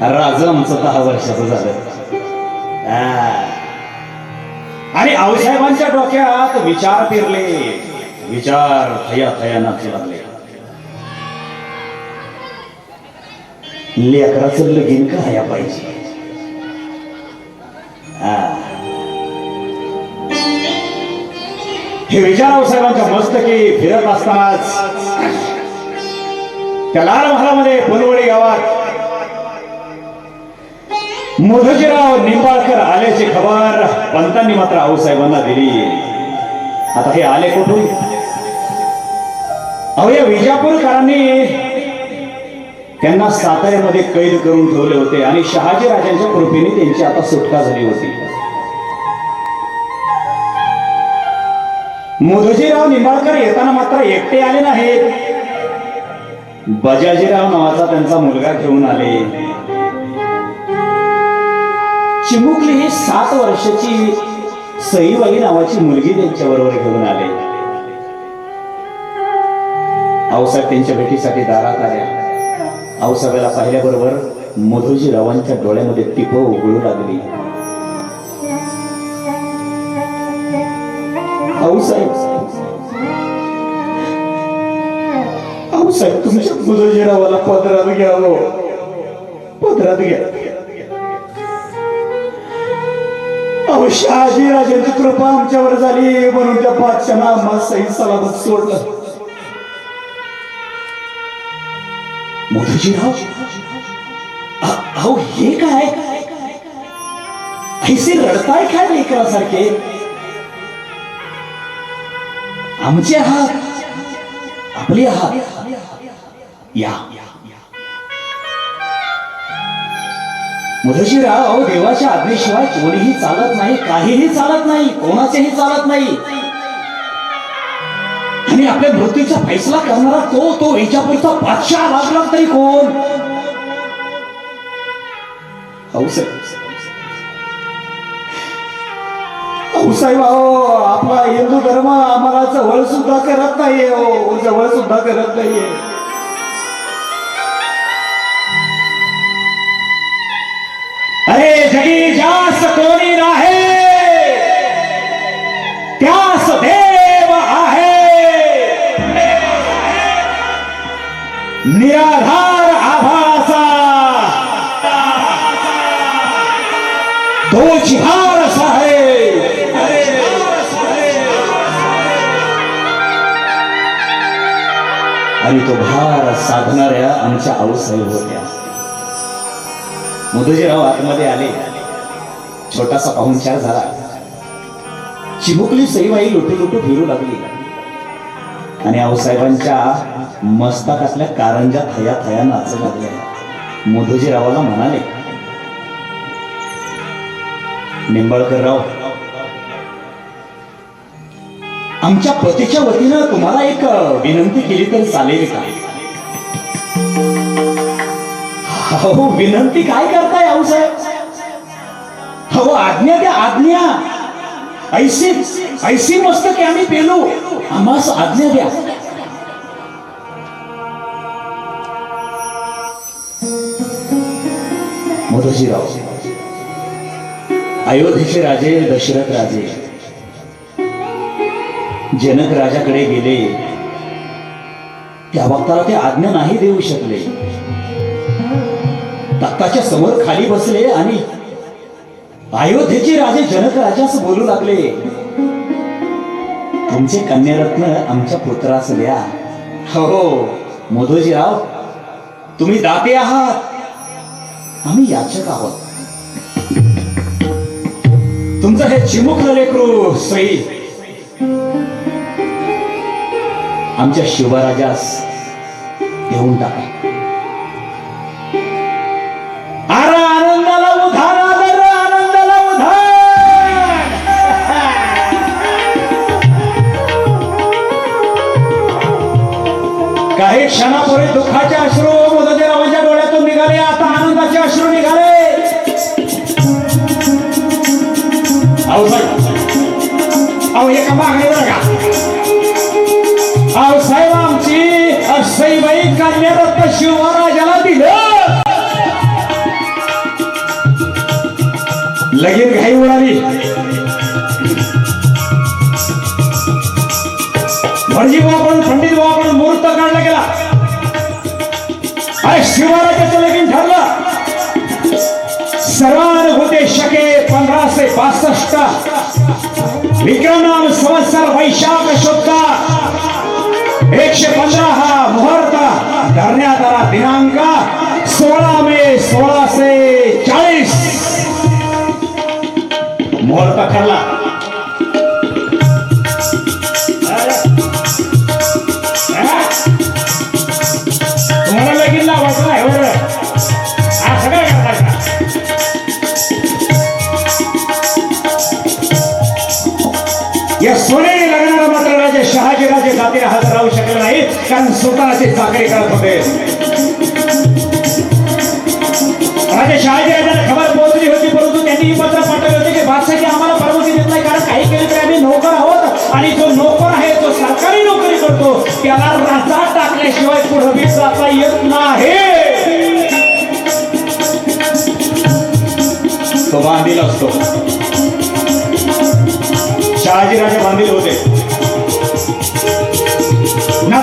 राजा आमचं दहा वर्षाचं झालं. आणि आऊसाहेबांच्या डोक्यात विचार फिरले. विचार थया थया नाचू लागले लेकराचं लगीन हया पाहिजे. हा. हे विचार आऊसाहेबांच्या मस्तकी फिरत असतानाच. त्या लाल महालामध्ये पुनवडी गावात मोधजीराव निंबाळकर आल्याची खबर पंतांनी मात्र आऊसाहेबांना दिली. आता हे आले कुठून? अहो या विजापूरकरांनी त्यांना साताऱ्यामध्ये कैद करून ठेवले होते आणि शहाजी राजांच्या कृपेने त्यांची आता सुटका झाली होती. मुधुजीराव निंबाळकर येताना मात्र एकटे आले नाहीत. बजाजीराव नावाचा त्यांचा मुलगा घेऊन आले. चिमुकली ही सात वर्षाची सईबाई नावाची मुलगी त्यांच्या बरोबर घेऊन आले. आऊसाहेब त्यांच्या भेटीसाठी दारात आल्या. आऊसाहेबाला पाहिल्याबरोबर मधुजीरावांच्या डोळ्यामध्ये टिप उघडू लागली. आऊसाहेब आऊसाहेब तुमच्या मधुजीरावाला पदरात घ्यावं पदरात घ्या. हो. अहो शहाजी राजांची कृपा आमच्यावर झाली म्हणून त्या बादशाला आम्हाला सही सलामत सोडलं. मोदीजीराव अ- अहो हे काय? ऐसे रडताय काय लेकरासारखे? आमचे हात आपले हात या. मुधशीराव अहो देवाच्या आज्ञेशिवाय कोणीही चालत नाही काहीही चालत नाही कोणाचेही चालत नाही. आणि आपल्या मृत्यूचा फैसला करणारा तो तो विजापूरचा बादशाह लागला तरी कोण? हौसाहेब हौसाहेब अहो आपला हिंदू धर्म आम्हाला जवळ सुद्धा करत नाहीये हो जवळ सुद्धा करत नाहीये. जगी जास कोणी नाही. त्यास देव आहे. निराधार आभासा. तो जिहार आणि तो भार साधणाऱ्या आमच्या आऊसाहेब होत्या. मधुजीराव आतमध्ये आले. छोटासा पाहुणचार झाला. चिमुकली सईबाई लुटू लुटू फिरू लागली. आणि आऊसाहेबांच्या मस्तकातल्या कारंजा थया थया नाचू लागल्या. मोदीजीरावाला म्हणाले निंबाळकरराव आमच्या पतीच्या वतीनं तुम्हाला एक विनंती केली तर चालेल का? अहो विनंती काय करताय आऊसाहेब अहो आज्ञा द्या आज्ञा. ऐशी ऐशी मस्तके आम्ही पेलो. आम्हास आज्ञा द्या. मोदजीराव अयोध्येचे राजे दशरथ राजे जनक राजाकडे गेले. त्या वक्ताला ते आज्ञा नाही देऊ शकले. तख्ताच्या समोर खाली बसले आणि अयोध्येचे राजे जनक राजास बोलू लागले तुमचे कन्यारत्न आमच्या पुत्रास द्या. हो मोदोजीराव तुम्ही दाते आहात. आम्ही याचक आहोत. तुमचं हे चिमुकलं लेकरू सई आमच्या शिवराजास देऊन टाका. काही क्षणापूर्वी दुःखाचे अश्रू मुदतीरावांच्या डोळ्यातून निघाले आता आनंदाचे अश्रू निघाले. अहो साहेब अहो एका मागणी बरं का? अहो साहेब आमची सईबाई कन्यारत्न शिवराजाला दिलं. लगीन घाई उडाली. भटजी बाबाकडून शिवराजाचं लगीन ठरलं. सर्वान होते शके पंधराशे पासष्ट विक्रमनाम संवत्सर वैशाख शुद्ध. एकशे पंधरा हा मुहूर्त. धरण्यात आला दिनांक सोळा मे सोळाशे चाळीस. मुहूर्त ठरला. स्वतःची चाकरी करत होते. राजे शहाजी राजाला खबर पोहोचली होती परंतु त्यांनी ही पत्र पाठवले होते की बादशाही आम्हाला परवानगी देत नाही कारण काही केले तरी आम्ही नोकर आहोत आणि जो नोकर आहे तो सरकारी नोकरी करतो. त्याला राजा टाकल्याशिवाय पुढे बी जाता येत नाही. तो बांधील असतो. शहाजी शहाजीराजे बांधील होते. ना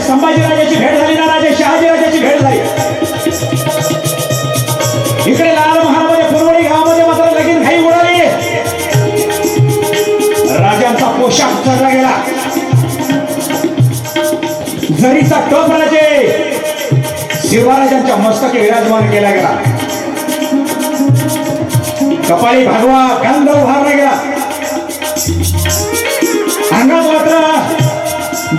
राजा राजे संभाजीराजाची भेट झाली ना राजे शहाजीराजाची भेट झाली. इकडे लाल महाराजाच्या पुरवडी गावामध्ये मात्र लगीन घाई उडाली. राजांचा पोशाख चढला गेला. झरीचा टोप राजे. शिवराजांच्या मस्तकी विराजमान केला गेला. कपाळी भागवा गंध उभारला गेला.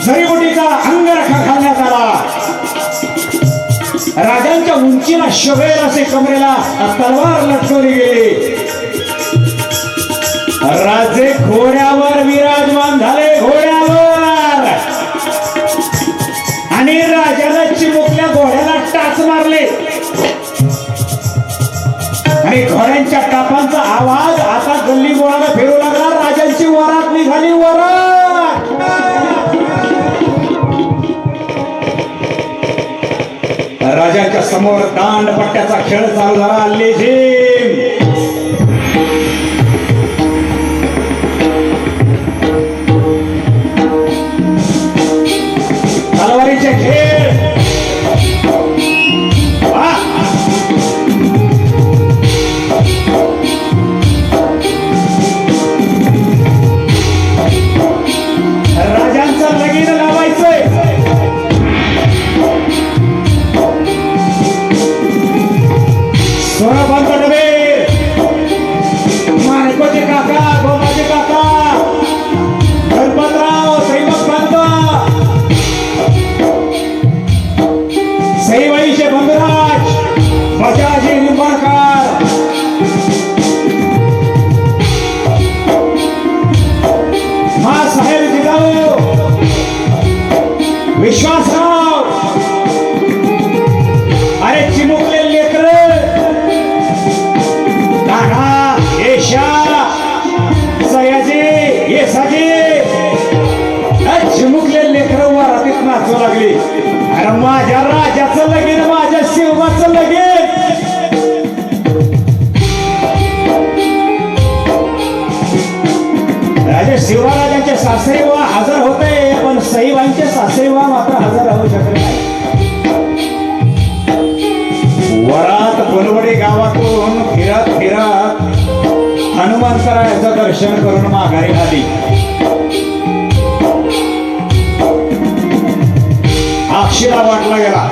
मात्र जडीबुटीचा अंगरखा घालण्यात आला राजांच्या उंचीला शोभेल असे कमरेला तलवार लटकवली गेली. राजे घोड्यावर विराजमान झाले घोड्यावर. आणि राजाला चिमुकल्या घोड्याला टाच मारले. आणि घोड्यांच्या टापांचा आवाज आता गल्ली गोळाला फिरू लागला. राजांची वरात निघाली वरात. राजाच्या समोर दांड पट्ट्याचा खेळ चालू झाला. लेझिम! तलवारीचे खेळ! विश्वासराव अरे चिमुकले लेकर. दाढा येशा सयाजी येसाजी अरे चिमुकले लेकर वरातीत नाचू लागली. अरे माझ्या राजाचं लगीन माझ्या शिवबाचं लगीन. राजा शिवराजांचे सासरे वा हजर होते पण सईबाईंचे सासरे वा मात्र हजर राहू शकले नाही. वरात बोलवडे गावातून फिरत फिरत हनुमंतरायाचं दर्शन करून माघारी आली. अक्षिरा वाटला गेला.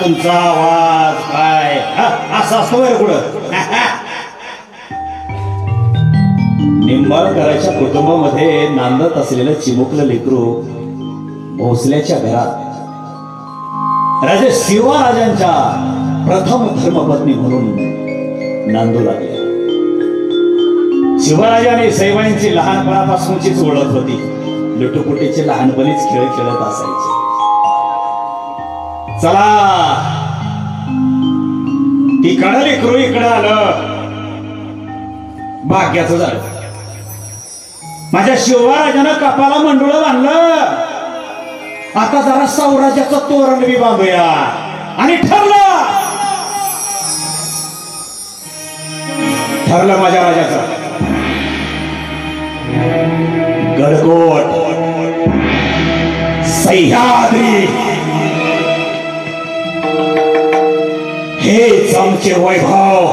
तुमचा आवाज काय? असं असतो बरं पुढं निंबाळकरांच्या कुटुंबामध्ये नांदत असलेलं चिमुकलं लेकरू भोसल्याच्या घरात. राजे शिवाराजांच्या प्रथम धर्मपत्नी म्हणून नांदू लागले. शिवराजाने सैवाईंची लहानपणापासूनचीच ओळख होती. लुटुपुटीचे लहानपणीच खेळ खेळत असायचे. चला. तिकडं लेकरू इकडं आलं. भाग्याचं झालं. माझ्या शिवराजानं कपाला मंडोळ बांधलं. आता जरा सौराज्याचं तोरण बी बांधूया. आणि ठरलं. ठरलं माझ्या राजाचं. गडकोट. सह्याद्री. आमचे वैभव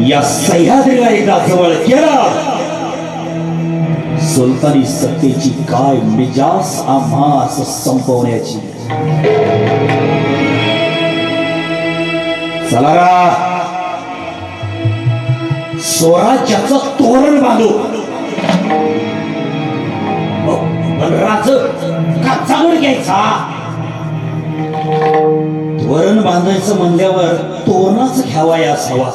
या सह्याद्रीला एकदा जवळ सुलतानी सत्तेची काय मिजास आम्हास संपवण्याची चला रा स्वराज्याचं तोरण बांधू राज काचावर घ्यायचा वरण बांधायचं म्हणल्यावर तोरणाच घ्यावा या असावा